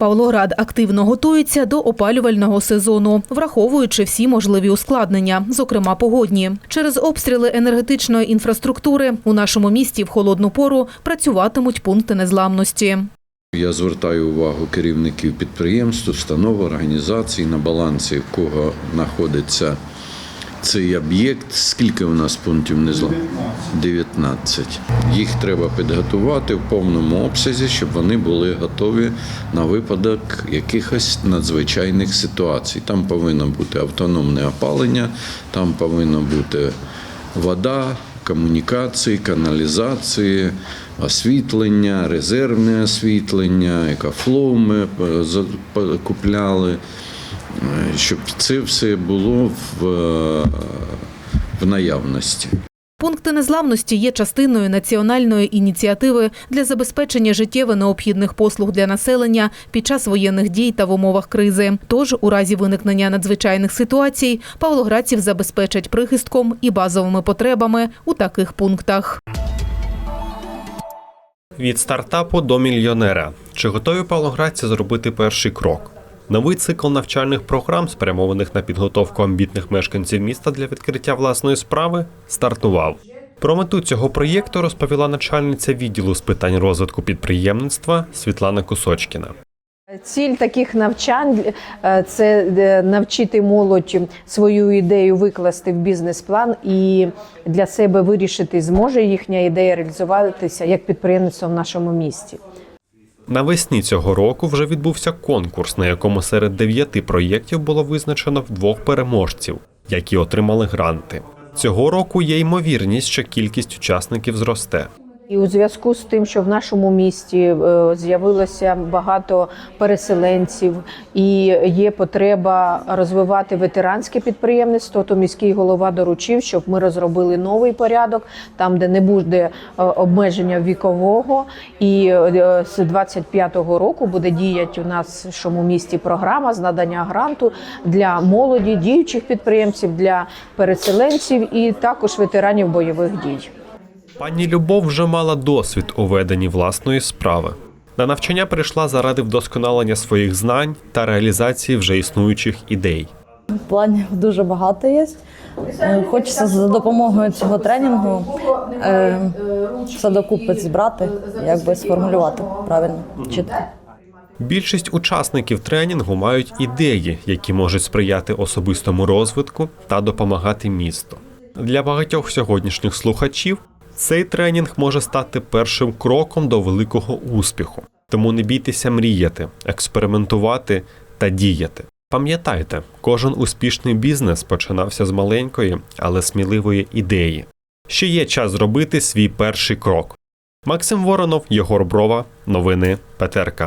Павлоград активно готується до опалювального сезону, враховуючи всі можливі ускладнення, зокрема погодні. Через обстріли енергетичної інфраструктури у нашому місті в холодну пору працюватимуть пункти незламності. Я звертаю увагу керівників підприємств, установ, організацій на балансі, в кого знаходиться цей об'єкт. Скільки у нас пунктів незламності? 19. Їх треба підготувати в повному обсязі, щоб вони були готові на випадок якихось надзвичайних ситуацій. Там повинно бути автономне опалення, там повинна бути вода, комунікації, каналізації, освітлення, резервне освітлення, екофлоу ми е, купляли, щоб це все було в, в наявності. Пункти незламності є частиною національної ініціативи для забезпечення життєво необхідних послуг для населення під час воєнних дій та в умовах кризи. Тож, у разі виникнення надзвичайних ситуацій, павлоградців забезпечать прихистком і базовими потребами у таких пунктах. Від стартапу до мільйонера. Чи готові павлоградці зробити перший крок? Новий цикл навчальних програм, спрямованих на підготовку амбітних мешканців міста для відкриття власної справи, стартував. Про мету цього проєкту розповіла начальниця відділу з питань розвитку підприємництва Світлана Кусочкіна. Ціль таких навчань е, це е, навчити молодь свою ідею викласти в бізнес-план і для себе вирішити, зможе їхня ідея реалізуватися як підприємництво в нашому місті. Навесні цього року вже відбувся конкурс, на якому серед дев'яти проєктів було визначено двох переможців, які отримали гранти. Цього року є ймовірність, що кількість учасників зросте. І у зв'язку з тим, що в нашому місті е, з'явилося багато переселенців і є потреба розвивати ветеранське підприємництво, то міський голова доручив, щоб ми розробили новий порядок, там де не буде е, обмеження вікового. І е, з 25-го року буде діяти у нас нашому місті програма з надання гранту для молоді, діючих підприємців, для переселенців і також ветеранів бойових дій. Пані Любов вже мала досвід у веденні власної справи. На навчання прийшла заради вдосконалення своїх знань та реалізації вже існуючих ідей. Планів дуже багато є. Е, Хочеться за допомогою цього тренінгу е, все докупи зібрати, якби сформулювати правильно, чітко. Більшість учасників тренінгу мають ідеї, які можуть сприяти особистому розвитку та допомагати місту. Для багатьох сьогоднішніх слухачів цей тренінг може стати першим кроком до великого успіху. Тому не бійтеся мріяти, експериментувати та діяти. Пам'ятайте, кожен успішний бізнес починався з маленької, але сміливої ідеї. Ще є час зробити свій перший крок. Максим Воронов, Єгор Брова, новини ПТРК.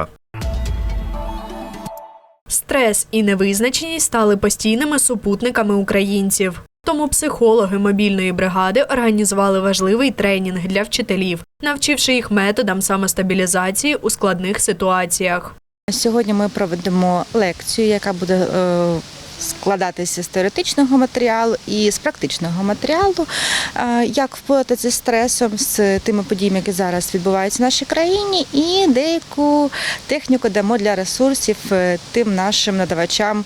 Стрес і невизначеність стали постійними супутниками українців. Тому психологи мобільної бригади організували важливий тренінг для вчителів, навчивши їх методам самостабілізації у складних ситуаціях. Сьогодні ми проведемо лекцію, яка буде е, складатися з теоретичного матеріалу і з практичного матеріалу, е, як впоратися з стресом, з тими подіями, які зараз відбуваються в нашій країні, і деяку техніку дамо для ресурсів е, тим нашим надавачам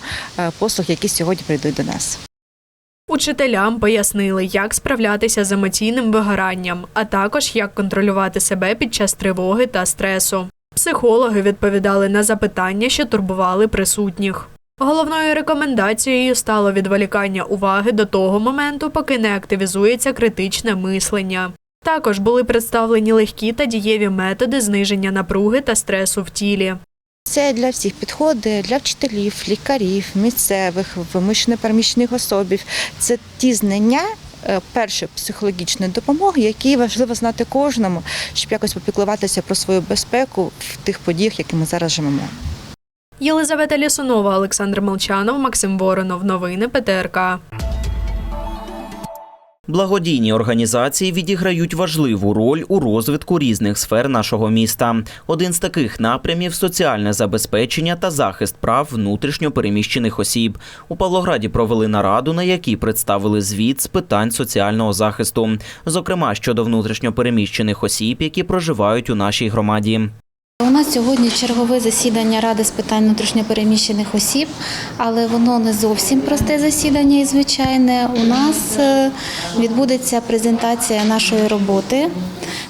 послуг, які сьогодні прийдуть до нас. Учителям пояснили, як справлятися з емоційним вигоранням, а також як контролювати себе під час тривоги та стресу. Психологи відповідали на запитання, що турбували присутніх. Головною рекомендацією стало відволікання уваги до того моменту, поки не активізується критичне мислення. Також були представлені легкі та дієві методи зниження напруги та стресу в тілі. Це для всіх підходить, для вчителів, лікарів, місцевих, вимушено переміщених особів. Це ті знання е, першої психологічної допомоги, які важливо знати кожному, щоб якось попіклуватися про свою безпеку в тих подіях, які ми зараз живемо. Єлизавета Лісунова, Олександр Молчанов, Максим Воронов. Новини ПТРК. Благодійні організації відіграють важливу роль у розвитку різних сфер нашого міста. Один з таких напрямів соціальне забезпечення та захист прав внутрішньо переміщених осіб. У Павлограді провели нараду, на якій представили звіт з питань соціального захисту, зокрема щодо внутрішньо переміщених осіб, які проживають у нашій громаді. У нас сьогодні чергове засідання Ради з питань внутрішньопереміщених осіб, але воно не зовсім просте засідання і звичайне. У нас е, відбудеться презентація нашої роботи,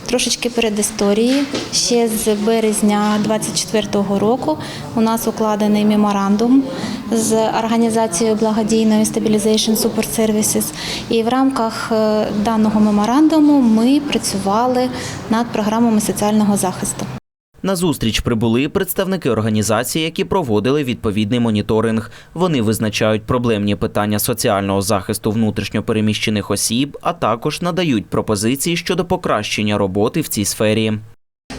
трошечки перед історії. Ще з березня 2024 року у нас укладений меморандум з організацією благодійної Stabilization Support Services. І в рамках е, даного меморандуму ми працювали над програмами соціального захисту. На зустріч прибули представники організацій, які проводили відповідний моніторинг. Вони визначають проблемні питання соціального захисту внутрішньопереміщених осіб, а також надають пропозиції щодо покращення роботи в цій сфері.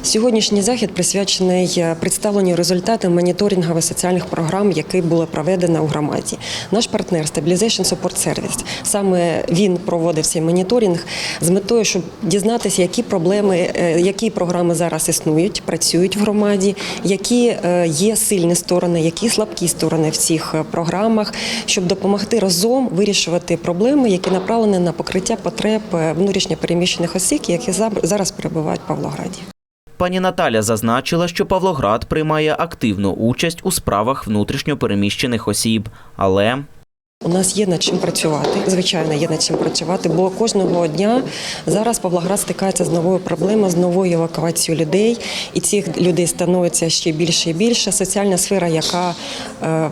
Сьогоднішній захід присвячений е, представленню результатів моніторингових соціальних програм, які були проведені у громаді. Наш партнер Stabilization Support Service, саме він проводив цей моніторинг з метою, щоб дізнатися, які проблеми, е, які програми зараз існують, працюють в громаді, які е, є сильні сторони, які слабкі сторони в цих програмах, щоб допомогти разом вирішувати проблеми, які направлені на покриття потреб внутрішньопереміщених осіб, які зараз перебувають в Павлограді. Пані Наталя зазначила, що Павлоград приймає активну участь у справах внутрішньопереміщених осіб, але У нас є над чим працювати. Звичайно, є над чим працювати, бо кожного дня зараз Павлоград стикається з новою проблемою, з новою евакуацією людей, і цих людей становиться ще більше і більше. Соціальна сфера, яка е,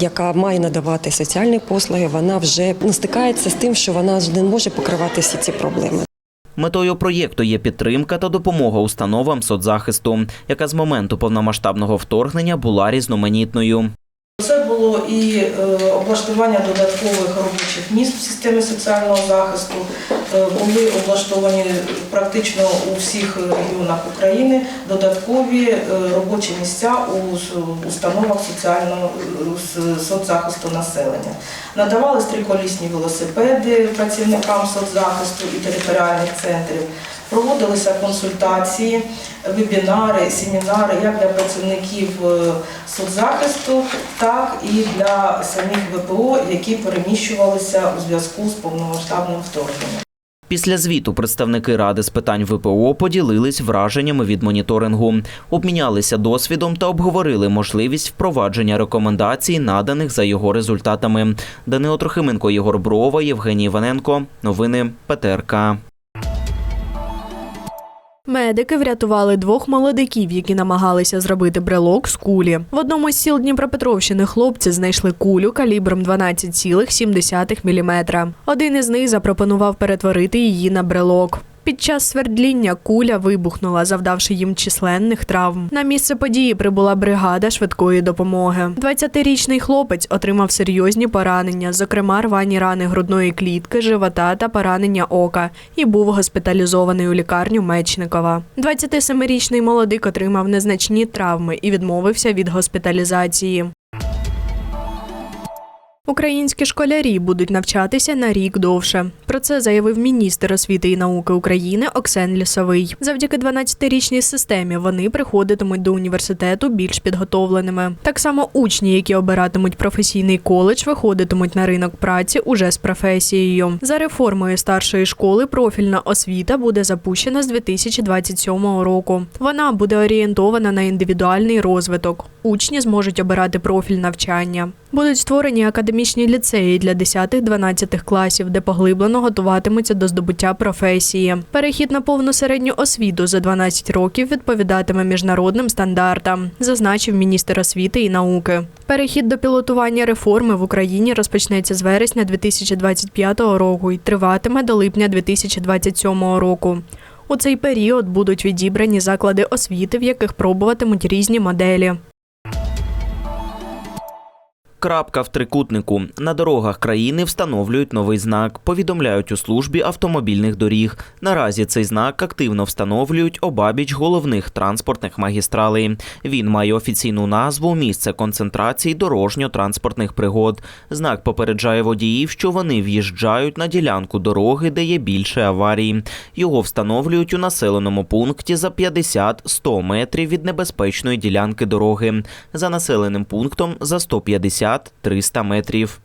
яка має надавати соціальні послуги, вона вже ну, стикається з тим, що вона не може покривати всі ці проблеми. Метою проєкту є підтримка та допомога установам соцзахисту, яка з моменту повномасштабного вторгнення була різноманітною. Це було і е, облаштування додаткових робочих місць в системі соціального захисту. Е, Були облаштовані практично у всіх регіонах України додаткові е, робочі місця у установах соціального соцзахисту населення. Надавались триколісні велосипеди працівникам соцзахисту і територіальних центрів. Проводилися консультації, вебінари, семінари як для працівників е, соцзахисту, так і для самих ВПО, які переміщувалися у зв'язку з повномасштабним вторгненням. Після звіту представники ради з питань ВПО поділились враженнями від моніторингу, обмінялися досвідом та обговорили можливість впровадження рекомендацій, наданих за його результатами. Данило Трохименко, Єгор Брова, Євгеній Іваненко. Новини ПТРК. Медики врятували двох молодиків, які намагалися зробити брелок з кулі. В одному з сіл Дніпропетровщини хлопці знайшли кулю калібром 12,7 мм. Один із них запропонував перетворити її на брелок. Під час свердління куля вибухнула, завдавши їм численних травм. На місце події прибула бригада швидкої допомоги. 20-річний хлопець отримав серйозні поранення, зокрема рвані рани грудної клітки, живота та поранення ока, і був госпіталізований у лікарню Мечникова. 27-річний молодик отримав незначні травми і відмовився від госпіталізації. Українські школярі будуть навчатися на рік довше. Про це заявив міністр освіти і науки України Оксен Лісовий. Завдяки 12-річній системі вони приходитимуть до університету більш підготовленими. Так само учні, які обиратимуть професійний коледж, виходитимуть на ринок праці уже з професією. За реформою старшої школи профільна освіта буде запущена з 2027 року. Вона буде орієнтована на індивідуальний розвиток. Учні зможуть обирати профіль навчання. Будуть створені академічні ліцеї для 10-12 класів, де поглиблено готуватимуться до здобуття професії. Перехід на повну середню освіту за 12 років відповідатиме міжнародним стандартам, зазначив міністр освіти і науки. Перехід до пілотування реформи в Україні розпочнеться з вересня 2025 року і триватиме до липня 2027 року. У цей період будуть відібрані заклади освіти, в яких пробуватимуть різні моделі. Крапка в трикутнику. На дорогах країни встановлюють новий знак. Повідомляють у службі автомобільних доріг. Наразі цей знак активно встановлюють обабіч головних транспортних магістралей. Він має офіційну назву Місце концентрації дорожньо-транспортних пригод. Знак попереджає водіїв, що вони в'їжджають на ділянку дороги, де є більше аварій. Його встановлюють у населеному пункті за 50-100 метрів від небезпечної ділянки дороги. За населеним пунктом за 150 300 метрів.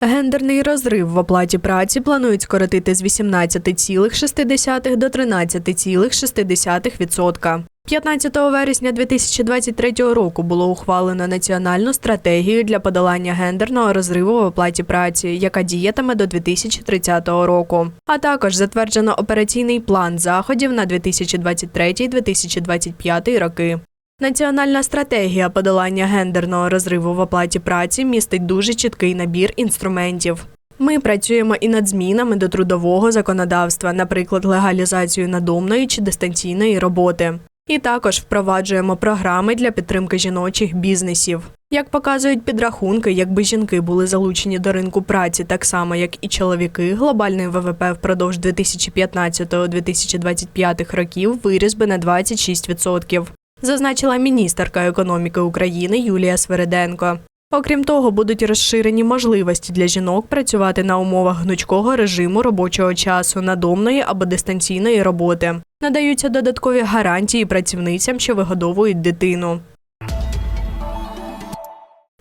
Гендерний розрив в оплаті праці планують скоротити з 18,6 до 13,6%. 15 вересня 2023 року було ухвалено національну стратегію для подолання гендерного розриву в оплаті праці, яка діятиме до 2030 року. А також затверджено операційний план заходів на 2023-2025 роки. Національна стратегія подолання гендерного розриву в оплаті праці містить дуже чіткий набір інструментів. Ми працюємо і над змінами до трудового законодавства, наприклад, легалізацію надомної чи дистанційної роботи. І також впроваджуємо програми для підтримки жіночих бізнесів. Як показують підрахунки, якби жінки були залучені до ринку праці так само, як і чоловіки, глобальний ВВП впродовж 2015-2025 років виріс би на 26%, зазначила міністерка економіки України Юлія Свериденко. Окрім того, будуть розширені можливості для жінок працювати на умовах гнучкого режиму робочого часу, надомної або дистанційної роботи. Надаються додаткові гарантії працівницям, що вигодовують дитину.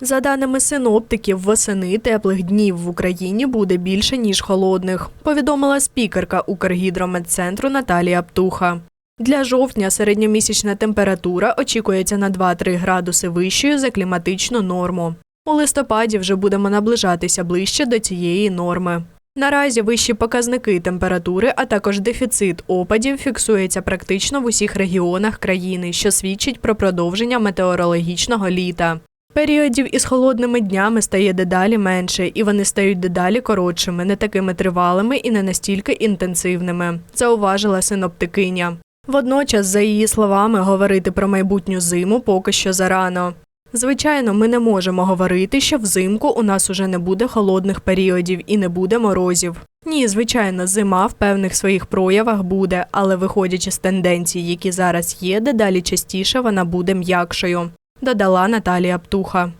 За даними синоптиків, восени теплих днів в Україні буде більше ніж холодних, повідомила спікерка Укргідрометцентру Наталія Птуха. Для жовтня середньомісячна температура очікується на 2-3 градуси вищою за кліматичну норму. У листопаді вже будемо наближатися ближче до цієї норми. Наразі вищі показники температури, а також дефіцит опадів фіксується практично в усіх регіонах країни, що свідчить про продовження метеорологічного літа. Періодів із холодними днями стає дедалі менше, і вони стають дедалі коротшими, не такими тривалими і не настільки інтенсивними, зауважила синоптикиня. Водночас, за її словами, говорити про майбутню зиму поки що зарано. Звичайно, ми не можемо говорити, що взимку у нас уже не буде холодних періодів і не буде морозів. Ні, звичайно, зима в певних своїх проявах буде, але виходячи з тенденцій, які зараз є, дедалі частіше вона буде м'якшою, додала Наталія Птуха.